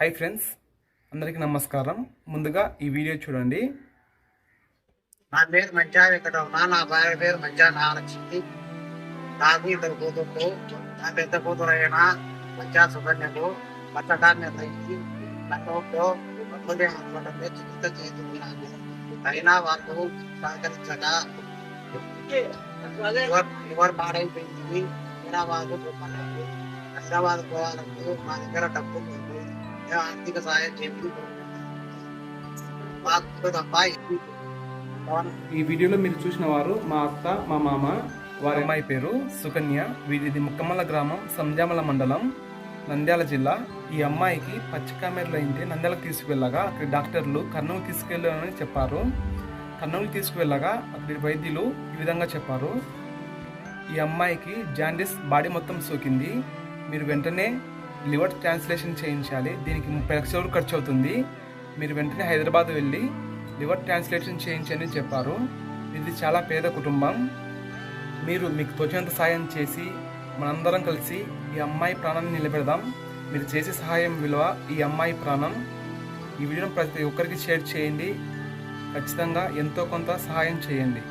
Hi friends అందరికీ నమస్కారం. ముందుగా ఈ వీడియో చూడండి. నా పేరు మంచా వెంకటరమణ నా భార్య పేరు మంచా నాగలక్ష్మి. నాకు ఇద్దరు కూతుర్లు నా పెద్ద కూతురు అయిన మంచా సుకన్యకు బతకాన్ని తగ్గి నన్నులో హాస్పిటల్లో చికిత్స చేస్తున్నాను అయినా వాళ్ళు సహకరించక ఎవరు పాడైపోయింది. హైదరాబాద్ హైదరాబాద్ పోవాలంటే మా దగ్గర డబ్బులు ఆర్థిక సహాయం చేసి ఈ వీడియోలో మీరు చూసిన వారు మా అత్త మా మామ వారి అమ్మాయి పేరు సుకన్య. వీరిది ముక్కమల్ల గ్రామం సంజామల మండలం నంద్యాల జిల్లా. ఈ అమ్మాయికి పచ్చికామెరలో ఇంటి నంద్యాలకు తీసుకువెళ్ళగా అక్కడి డాక్టర్లు కర్నూలు తీసుకెళ్ళాలని చెప్పారు. కర్నూలు తీసుకువెళ్ళగా అక్కడి వైద్యులు ఈ విధంగా చెప్పారు. ఈ అమ్మాయికి జాండిస్ బాడీ మొత్తం సోకింది. మీరు వెంటనే లివర్ ట్రాన్స్లేషన్ చేయించాలి. దీనికి ముప్పై లక్షల వరకు ఖర్చు అవుతుంది. మీరు వెంటనే హైదరాబాద్ వెళ్ళి లివర్ ట్రాన్స్లేషన్ చేయించని చెప్పారు. ఇది చాలా పేద కుటుంబం. మీరు మీకు తోచినంత సాయం చేసి మనందరం కలిసి ఈ అమ్మాయి ప్రాణాన్ని నిలబెడదాం. మీరు చేసే సహాయం విలువ ఈ అమ్మాయి ప్రాణం. ఈ వీడియోను ప్రతి ఒక్కరికి షేర్ చేయండి. ఖచ్చితంగా ఎంతో కొంత సహాయం చేయండి.